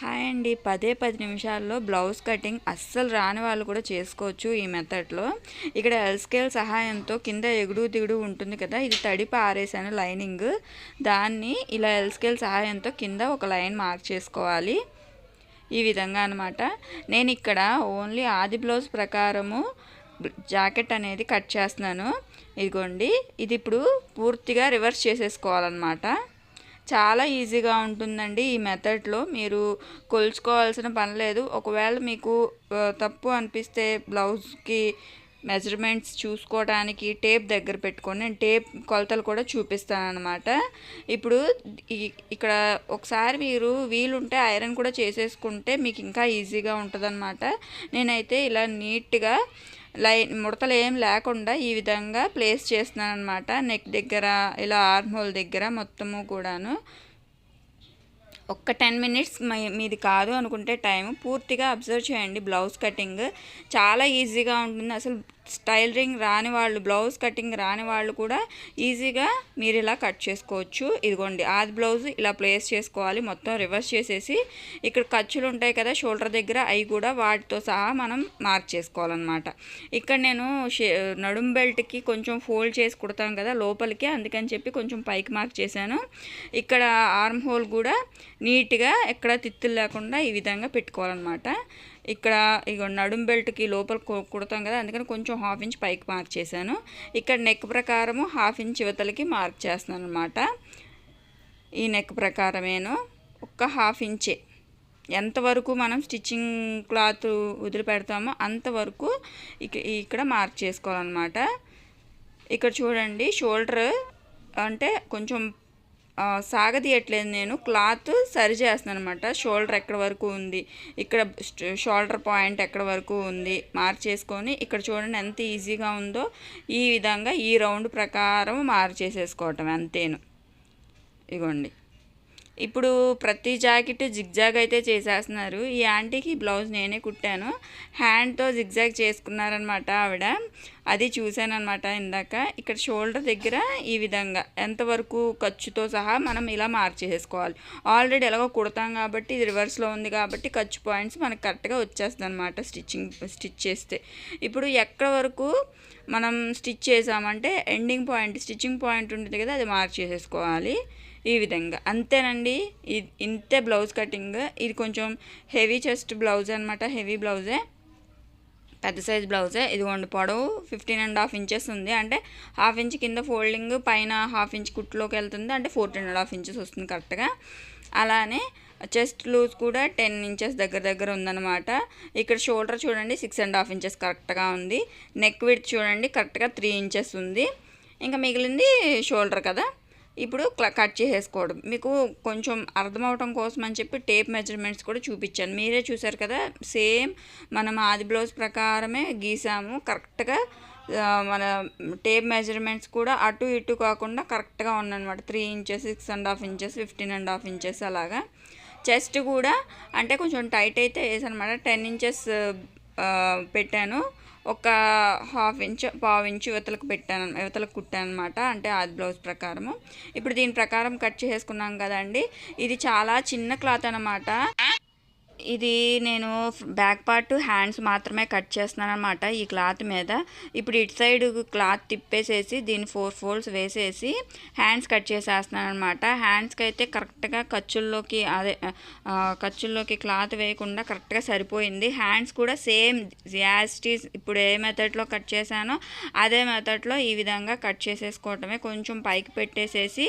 Hi అండి. పదే పది నిమిషాల్లో బ్లౌజ్ కటింగ్ అస్సలు రాని వాళ్ళు కూడా చేసుకోవచ్చు ఈ మెథడ్లో. ఇక్కడ ఎల్ స్కేల్ సహాయంతో కింద ఎగుడు దిగుడు ఉంటుంది కదా ఇది తడి పారేసాను లైనింగ్. దాన్ని ఇలా ఎల్ స్కేల్ సహాయంతో కింద ఒక లైన్ మార్క్ చేసుకోవాలి. ఈ విధంగా అనమాట నేను ఇక్కడ ఓన్లీ ఆది బ్లౌజ్ ప్రకారము జాకెట్ అనేది కట్ చేస్తున్నాను. ఇదిగోండి. ఇది ఇప్పుడు పూర్తిగా రివర్స్ చేసేసుకోవాలన్నమాట. చాలా ఈజీగా ఉంటుందండి ఈ మెథడ్లో. మీరు కొలుచుకోవాల్సిన పని లేదు. ఒకవేళ మీకు తప్పు అనిపిస్తే బ్లౌజ్కి మెజర్మెంట్స్ చూసుకోవడానికి టేప్ దగ్గర పెట్టుకొని నేను టేప్ కొలతలు కూడా చూపిస్తాను అనమాట ఇప్పుడు ఇక్కడ ఒకసారి మీరు వీలుంటే ఐరన్ కూడా చేసేసుకుంటే మీకు ఇంకా ఈజీగా ఉంటుందన్నమాట. నేనైతే ఇలా నీట్గా లైన్ ముడతలు ఏం లేకుండా ఈ విధంగా ప్లేస్ చేస్తున్నాను అనమాట నెక్ దగ్గర ఇలా ఆర్మ్ హోల్ దగ్గర మొత్తము కూడాను. ఒక్క టెన్ మినిట్స్ మీది కాదు అనుకుంటే టైం పూర్తిగా అబ్జర్వ్ చేయండి బ్లౌజ్ కటింగ్. చాలా ఈజీగా ఉంటుంది. అసలు స్టైలరింగ్ రాని వాళ్ళు బ్లౌజ్ కటింగ్ రాని వాళ్ళు కూడా ఈజీగా మీరు ఇలా కట్ చేసుకోవచ్చు. ఇదిగోండి ఆది బ్లౌజ్ ఇలా ప్లేస్ చేసుకోవాలి. మొత్తం రివర్స్ చేసేసి ఇక్కడ ఖర్చులు ఉంటాయి కదా షోల్డర్ దగ్గర అవి కూడా వాటితో సహా మనం మార్క్ చేసుకోవాలన్నమాట. ఇక్కడ నేను షే నడుం బెల్ట్కి కొంచెం ఫోల్డ్ చేసి కుడతాం కదా లోపలికి అందుకని చెప్పి కొంచెం పైకి మార్క్ చేశాను. ఇక్కడ ఆర్మ్ హోల్ కూడా నీట్గా ఎక్కడ తిత్తులు లేకుండా ఈ విధంగా పెట్టుకోవాలన్నమాట. ఇక్కడ ఇగో నడుం బెల్ట్కి లోపల కు- కుడతాం కదా అందుకని కొంచెం హాఫ్ ఇంచ్ పైకి మార్క్ చేశాను. ఇక్కడ నెక్ ప్రకారము హాఫ్ ఇంచ్ యువతలకి మార్క్ చేస్తున్నాను అనమాట ఈ నెక్ ప్రకారమేను. ఒక్క హాఫ్ ఇంచే. ఎంతవరకు మనం స్టిచ్చింగ్ క్లాత్ వదిలిపెడతామో అంతవరకు ఇక ఇక్కడ మార్క్ చేసుకోవాలన్నమాట. ఇక్కడ చూడండి షోల్డర్ అంటే కొంచెం సాగదీయట్లేదు నేను. క్లాత్ సరి చేస్తున్నాను అనమాట షోల్డర్ ఎక్కడ వరకు ఉంది? ఇక్కడ షోల్డర్ పాయింట్ ఎక్కడ వరకు ఉంది? మార్చేసుకొని ఇక్కడ చూడండి ఎంత ఈజీగా ఉందో. ఈ విధంగా ఈ రౌండ్ ప్రకారం మార్చేసేసుకోవటం అంతేను. ఇగోండి. ఇప్పుడు ప్రతి జాకెట్ జిగ్జాగ్ అయితే చేసేస్తున్నారు. ఈ ఆంటీకి బ్లౌజ్ నేనే కుట్టాను. హ్యాండ్తో జిగ్జాగ్ చేసుకున్నారనమాట ఆవిడ. అది చూశానమాట ఇందాక. ఇక్కడ షోల్డర్ దగ్గర ఈ విధంగా ఎంతవరకు ఖర్చుతో సహా మనం ఇలా మార్చేసుకోవాలి. ఆల్రెడీ ఎలాగో కుడతాం కాబట్టి ఇది రివర్స్లో ఉంది కాబట్టి ఖర్చు పాయింట్స్ మనకు కరెక్ట్గా వచ్చేస్తుంది అనమాట స్టిచ్చింగ్ స్టిచ్ చేస్తే. ఇప్పుడు ఎక్కడ వరకు మనం స్టిచ్ చేసామంటే ఎండింగ్ పాయింట్ స్టిచ్చింగ్ పాయింట్ ఉంటుంది కదా అది మార్చేసేసుకోవాలి. ఈ విధంగా. అంతేనండి ఇది ఇంతే బ్లౌజ్ కటింగ్. ఇది కొంచెం హెవీ చెస్ట్ బ్లౌజ్ అనమాట హెవీ బ్లౌజే. పెద్ద సైజ్ బ్లౌజే. ఇదిగోండి పొడవు ఫిఫ్టీన్ అండ్ హాఫ్ ఇంచెస్ ఉంది. అంటే హాఫ్ ఇంచ్ కింద ఫోల్డింగ్ పైన హాఫ్ ఇంచ్ కుట్లోకి వెళ్తుంది. అంటే ఫోర్టీన్ అండ్ హాఫ్ ఇంచెస్ వస్తుంది కరెక్ట్గా. అలానే చెస్ట్ లూజ్ కూడా టెన్ ఇంచెస్ దగ్గర దగ్గర ఉందన్నమాట. ఇక్కడ షోల్డర్ చూడండి సిక్స్ అండ్ హాఫ్ ఇంచెస్ కరెక్ట్గా ఉంది. నెక్ విడ్త్ చూడండి కరెక్ట్గా త్రీ ఇంచెస్ ఉంది. ఇంకా మిగిలింది షోల్డర్ కదా. ఇప్పుడు క్ల- కట్ చేసేసుకోవడం. మీకు కొంచెం అర్థమవటం కోసం అని చెప్పి టేప్ మెజర్మెంట్స్ కూడా చూపించాను. మీరే చూసారు కదా సేమ్ మనం ఆది బ్లౌజ్ ప్రకారమే గీసాము. కరెక్ట్గా మన టేప్ మెజర్మెంట్స్ కూడా అటు ఇటు కాకుండా కరెక్ట్గా ఉన్నాయన్నమాట. Three inches six and half inches fifteen and half inches అలాగా. చెస్ట్ కూడా అంటే కొంచెం టైట్ అయితే వేసానమాట టెన్ ఇంచెస్ పెట్టాను. ఒక హాఫ్ ఇంచ్ పావు ఇంచు యువతలకు పెట్టాను యువతలకు కుట్టాను అనమాట అంటే అది బ్లౌజ్ ప్రకారము. ఇప్పుడు దీని ప్రకారం కట్ చేసుకున్నాం కదండి. ఇది చాలా చిన్న క్లాత్ అనమాట ఇది నేను బ్యాక్ పార్ట్ హ్యాండ్స్ మాత్రమే కట్ చేస్తున్నాను అనమాట ఈ క్లాత్ మీద. ఇప్పుడు ఇటు సైడ్ క్లాత్ తిప్పేసేసి దీని ఫోర్ ఫోల్డ్స్ వేసేసి హ్యాండ్స్ కట్ చేసేస్తున్నాను అనమాట హ్యాండ్స్కి అయితే కరెక్ట్గా ఖర్చుల్లోకి అదే ఖర్చుల్లోకి క్లాత్ వేయకుండా కరెక్ట్గా సరిపోయింది. హ్యాండ్స్ కూడా సేమ్ యాస్టీస్ ఇప్పుడు ఏ మెథడ్లో కట్ చేశానో అదే మెథడ్లో ఈ విధంగా కట్ చేసేసుకోవటమే. కొంచెం పైకి పెట్టేసేసి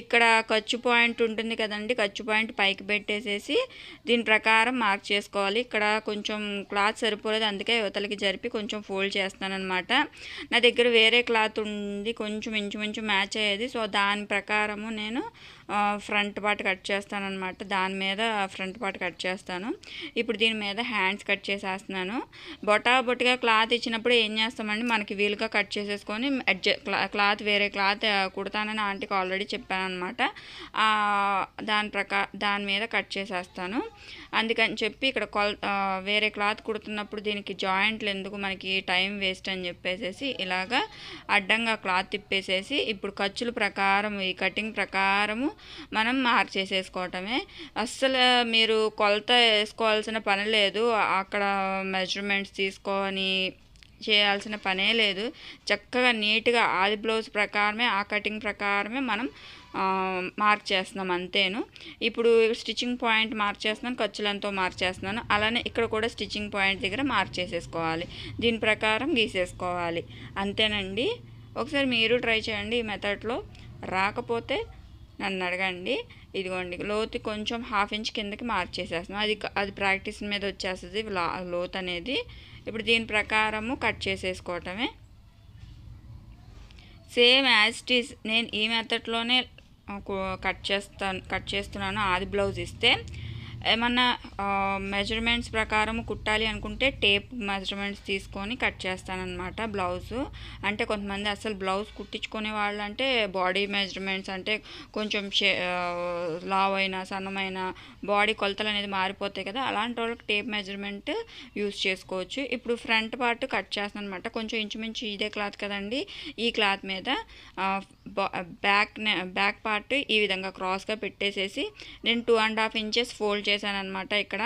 ఇక్కడ ఖర్చు పాయింట్ ఉంటుంది కదండి ఖర్చు పాయింట్ పైకి పెట్టేసేసి దీని ప్రకారం మార్క్ చేసుకోవాలి ఇక్కడ కొంచెం క్లాత్ సరిపోలేదు. అందుకే యువతలకి జరిపి కొంచెం ఫోల్డ్ చేస్తాను అనమాట నా దగ్గర వేరే క్లాత్ ఉంది. కొంచెం ఇంచుమించు మ్యాచ్ అయ్యేది. సో దాని ప్రకారము నేను ఫ్రంట్ పార్ట్ కట్ చేస్తాను అనమాట దాని మీద ఫ్రంట్ పార్ట్ కట్ చేస్తాను. ఇప్పుడు దీని మీద హ్యాండ్స్ కట్ చేసేస్తున్నాను. బొటా బొట్టిగా క్లాత్ ఇచ్చినప్పుడు ఏం చేస్తామండి? మనకి వీలుగా కట్ చేసేసుకొని క్లాత్ వేరే క్లాత్ కుడతానని ఆంటీకి ఆల్రెడీ చెప్పాను అనమాట దాని ప్రకా దాని మీద కట్ చేసేస్తాను. అందుకని చెప్పి ఇక్కడ కొల్ వేరే క్లాత్ కుడుతున్నప్పుడు దీనికి జాయింట్లు ఎందుకు మనకి టైం వేస్ట్ అని చెప్పేసేసి ఇలాగా అడ్డంగా క్లాత్ తిప్పేసేసి ఇప్పుడు ఖర్చుల ప్రకారం ఈ కటింగ్ ప్రకారము మనం మార్క్ చేసేసుకోవటమే అస్సలు మీరు కొలత వేసుకోవాల్సిన పని లేదు. అక్కడ మెజర్మెంట్స్ తీసుకొని చేయాల్సిన పనే లేదు. చక్కగా నీట్గా ఆది బ్లౌజ్ ప్రకారమే ఆ కటింగ్ ప్రకారమే మనం మార్చేస్తున్నాం మార్క్ చేస్తున్నాం అంతేను. ఇప్పుడు స్టిచ్చింగ్ పాయింట్ మార్క్ చేస్తున్నాను ఖర్చులంతో మార్క్ చేస్తున్నాను అలానే ఇక్కడ కూడా స్టిచ్చింగ్ పాయింట్ దగ్గర మార్క్ చేసేసుకోవాలి దీని ప్రకారం గీసేసుకోవాలి. అంతేనండి. ఒకసారి మీరు ట్రై చేయండి ఈ మెథడ్లో. రాకపోతే నన్ను అడగండి. ఇదిగోండి లోతు కొంచెం హాఫ్ ఇంచ్ కిందకి మార్క్ చేసేస్తున్నాం అది అది ప్రాక్టీస్ మీద వచ్చేస్తుంది లోతు లోత్ అనేది. ఇప్పుడు దీని ప్రకారము కట్ చేసేసుకోవటమే. సేమ్ యాజ్ ఇట్ ఈస్ నేను ఈ మెథడ్లోనే కట్ చేస్తాను కట్ చేస్తున్నాను. ఆది బ్లౌజ్ ఇస్తే ఏమన్నా మెజర్మెంట్స్ ప్రకారం కుట్టాలి అనుకుంటే టేప్ మెజర్మెంట్స్ తీసుకొని కట్ చేస్తానన్నమాట బ్లౌజ్ అంటే కొంతమంది అసలు బ్లౌజ్ కుట్టించుకునే వాళ్ళు అంటే బాడీ మెజర్మెంట్స్ అంటే కొంచెం లావ్ అయినా సన్నమైన బాడీ కొలతలు అనేది మారిపోతాయి కదా అలాంటి వాళ్ళకి టేప్ మెజర్మెంట్ యూస్ చేసుకోవచ్చు. ఇప్పుడు ఫ్రంట్ పార్ట్ కట్ చేస్తాను అనమాట కొంచెం ఇంచుమించు ఇదే క్లాత్ కదండి ఈ క్లాత్ మీద బ్యాక్ బ్యాక్ పార్ట్ ఈ విధంగా క్రాస్గా పెట్టేసేసి నేను two and half inches fold అనమాట ఇక్కడ.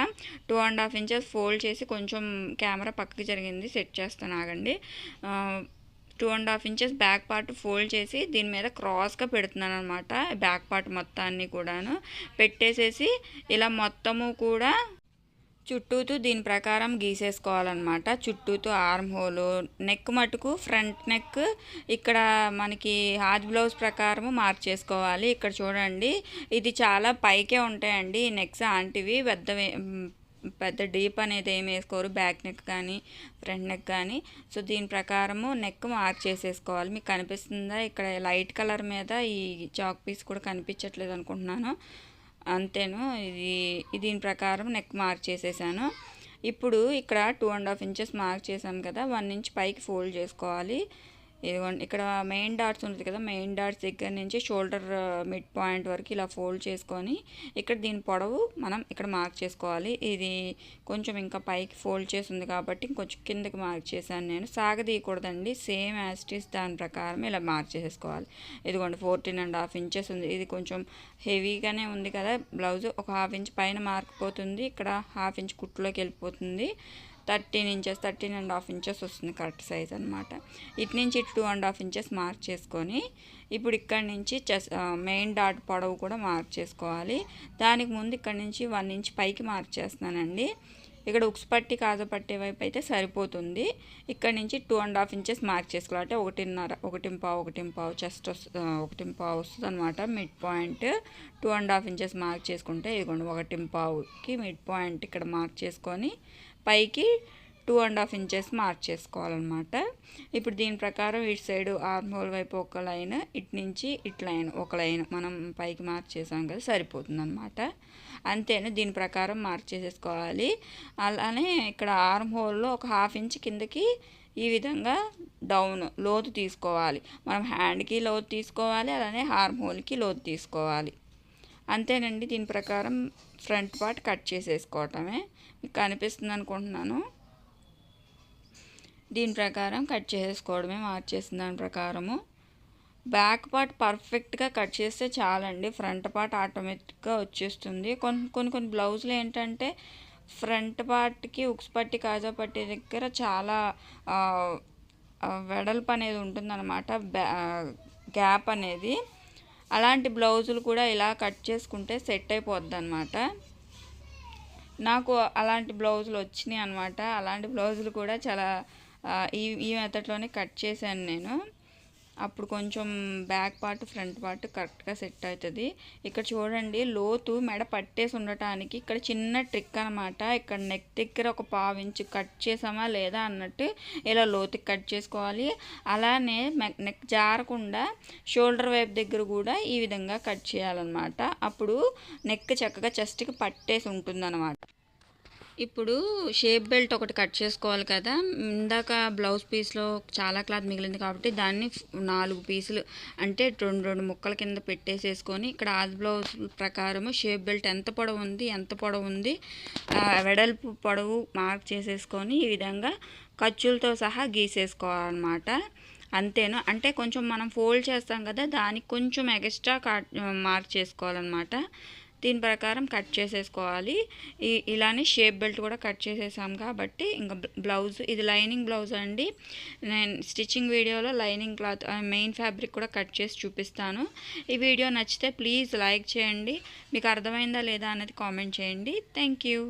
Two and half inches fold చేసి కొంచెం కెమెరా పక్కకి జరిగింది. సెట్ చేస్తాను ఆగండి. Two and half inches back part fold చేసి దీని మీద క్రాస్గా పెడుతున్నాను అనమాట బ్యాక్ పార్ట్ మొత్తాన్ని కూడాను. పెట్టేసేసి ఇలా మొత్తము కూడా చుట్టూతో దీని ప్రకారం గీసేసుకోవాలన్నమాట. చుట్టూతో ఆర్మ్ హోలు నెక్ మటుకు ఫ్రంట్ నెక్. ఇక్కడ మనకి హాజ్ బ్లౌజ్ ప్రకారము మార్చేసుకోవాలి. ఇక్కడ చూడండి ఇది చాలా పైకే ఉంటాయండి. ఈ నెక్స్ ఆంటివి పెద్ద పెద్ద డీప్ అనేది ఏం వేసుకోరు. బ్యాక్ నెక్ కానీ ఫ్రంట్ నెక్ కానీ. సో దీని ప్రకారము నెక్ మార్క్ చేసేసుకోవాలి మీకు కనిపిస్తుందా? ఇక్కడ లైట్ కలర్ మీద ఈ చాక్ పీస్ కూడా కనిపించట్లేదు అనుకుంటున్నాను. అంతేను. ఇది దీని ప్రకారం నెక్ మార్క్ చేసేసాను. ఇప్పుడు ఇక్కడ two and half inches mark చేసాం కదా వన్ ఇంచ్ పైకి ఫోల్డ్ చేసుకోవాలి. ఇదిగోండి ఇక్కడ మెయిన్ డాట్స్ ఉంటుంది కదా మెయిన్ డాట్స్ దగ్గర నుంచి షోల్డర్ మిడ్ పాయింట్ వరకు ఇలా ఫోల్డ్ చేసుకొని ఇక్కడ దీని పొడవు మనం ఇక్కడ మార్క్ చేసుకోవాలి. ఇది కొంచెం ఇంకా పైకి ఫోల్డ్ చేసి ఉంది కాబట్టి కొంచెం కిందకి మార్క్ చేశాను నేను. సాగదీయకూడదండి సేమ్ యాస్టిస్ దాని ప్రకారం ఇలా మార్క్ చేసేసుకోవాలి. ఇదిగోండి ఫోర్టీన్ అండ్ హాఫ్ ఇంచెస్ ఉంది. ఇది కొంచెం హెవీగానే ఉంది కదా బ్లౌజ్ ఒక హాఫ్ ఇంచ్ పైన మార్క్ పోతుంది. ఇక్కడ హాఫ్ ఇంచ్ కుట్టులోకి వెళ్ళిపోతుంది. Thirteen inches thirteen and half inches వస్తుంది కరెక్ట్ సైజ్ అనమాట ఇటు నుంచి ఇటు two and half inches mark చేసుకొని ఇప్పుడు ఇక్కడ నుంచి చెస్ మెయిన్ డాట్ పొడవు కూడా మార్క్ చేసుకోవాలి. దానికి ముందు ఇక్కడ నుంచి వన్ ఇంచ్ పైకి మార్క్ చేస్తున్నానండి. ఇక్కడ ఉక్స్ పట్టి కాజ పట్టే వైపు అయితే సరిపోతుంది. ఇక్కడ నుంచి two and half inches mark చేసుకోవాలి. అంటే ఒకటిన్నర ఒకటి ఒకటింపావు ఒకటి పావు చెస్ట్ వస్తుంది ఒకటి పావు వస్తుంది అనమాట mid point two and half inches mark చేసుకుంటే ఇదిగోండి ఒకటి పావుకి మిడ్ పాయింట్ ఇక్కడ మార్క్ చేసుకొని పైకి two and half inches mark చేసుకోవాలన్నమాట. ఇప్పుడు దీని ప్రకారం ఇటు సైడ్ ఆర్మ్ హోల్ వైపు ఒక లైన్ ఇటు నుంచి ఇటు లైన్ ఒక లైన్ మనం పైకి మార్క్ చేసాం కదా సరిపోతుంది అనమాట అంతేను? దీని ప్రకారం మార్క్ చేసేసుకోవాలి. అలానే ఇక్కడ ఆర్మ్ హోల్లో ఒక హాఫ్ ఇంచ్ కిందకి ఈ విధంగా డౌన్ లోతు తీసుకోవాలి. మనం హ్యాండ్కి లోతు తీసుకోవాలి అలానే హార్మ్ హోల్కి లోతు తీసుకోవాలి. అంతేనండి దీని ప్రకారం ఫ్రంట్ పార్ట్ కట్ చేసేసుకోవటమే. మీకు కనిపిస్తుంది అనుకుంటున్నాను. దీని ప్రకారం కట్ చేసేసుకోవడమే మార్చేసిన దాని ప్రకారము. బ్యాక్ పార్ట్ పర్ఫెక్ట్గా కట్ చేస్తే చాలండి. ఫ్రంట్ పార్ట్ ఆటోమేటిక్గా వచ్చేస్తుంది. కొన్ని కొన్ని కొన్ని బ్లౌజులు ఏంటంటే ఫ్రంట్ పార్ట్కి ఉక్స్ పట్టి కాజా పట్టి దగ్గర చాలా వెడల్పు అనేది ఉంటుందన్నమాట. బ్యా గ్యాప్ అనేది. అలాంటి బ్లౌజులు కూడా ఇలా కట్ చేసుకుంటే సెట్ అయిపోద్ది అనమాట నాకు అలాంటి బ్లౌజులు వచ్చినాయి అనమాట అలాంటి బ్లౌజులు కూడా చాలా ఈ ఈ మెథడ్లోనే కట్ చేశాను నేను. అప్పుడు కొంచెం బ్యాక్ పార్ట్ ఫ్రంట్ పార్ట్ కరెక్ట్గా సెట్ అవుతుంది. ఇక్కడ చూడండి లోతు మెడ పట్టేసి ఉండటానికి ఇక్కడ చిన్న ట్రిక్ అనమాట ఇక్కడ నెక్ దగ్గర ఒక పావు ఇంచు కట్ చేసామా లేదా అన్నట్టు ఇలా లోతుకి కట్ చేసుకోవాలి. అలానే నెక్ జారకుండా షోల్డర్ వైపు దగ్గర కూడా ఈ విధంగా కట్ చేయాలన్నమాట. అప్పుడు నెక్ చక్కగా చెస్ట్కి పట్టేసి ఉంటుందన్నమాట. ఇప్పుడు షేప్ బెల్ట్ ఒకటి కట్ చేసుకోవాలి కదా. ఇందాక బ్లౌజ్ పీస్లో చాలా క్లాత్ మిగిలింది కాబట్టి దాన్ని నాలుగు పీసులు అంటే రెండు రెండు ముక్కల కింద పెట్టేసేసుకొని ఇక్కడ ఆది బ్లౌజ్ ప్రకారము షేప్ బెల్ట్ ఎంత పొడవు ఉంది ఎంత పొడవు ఉంది వెడల్పు పొడవు మార్క్ చేసేసుకొని ఈ విధంగా ఖర్చులతో సహా గీసేసుకోవాలన్నమాట. అంతేను? అంటే కొంచెం మనం ఫోల్డ్ చేస్తాం కదా దానికి కొంచెం ఎక్స్ట్రా కట్ మార్క్ చేసుకోవాలన్నమాట. దీని ప్రకారం కట్ చేసేసుకోవాలి. ఇలానే షేప్ బెల్ట్ కూడా కట్ చేసేసాం కాబట్టి ఇంకా బ్లౌజ్ ఇది లైనింగ్ బ్లౌజ్ అండి. నేను స్టిచ్చింగ్ వీడియోలో లైనింగ్ క్లాత్ మెయిన్ ఫ్యాబ్రిక్ కూడా కట్ చేసి చూపిస్తాను. ఈ వీడియో నచ్చితే ప్లీజ్ లైక్ చేయండి. మీకు అర్థమైందా లేదా అనేది కామెంట్ చేయండి. Thank you.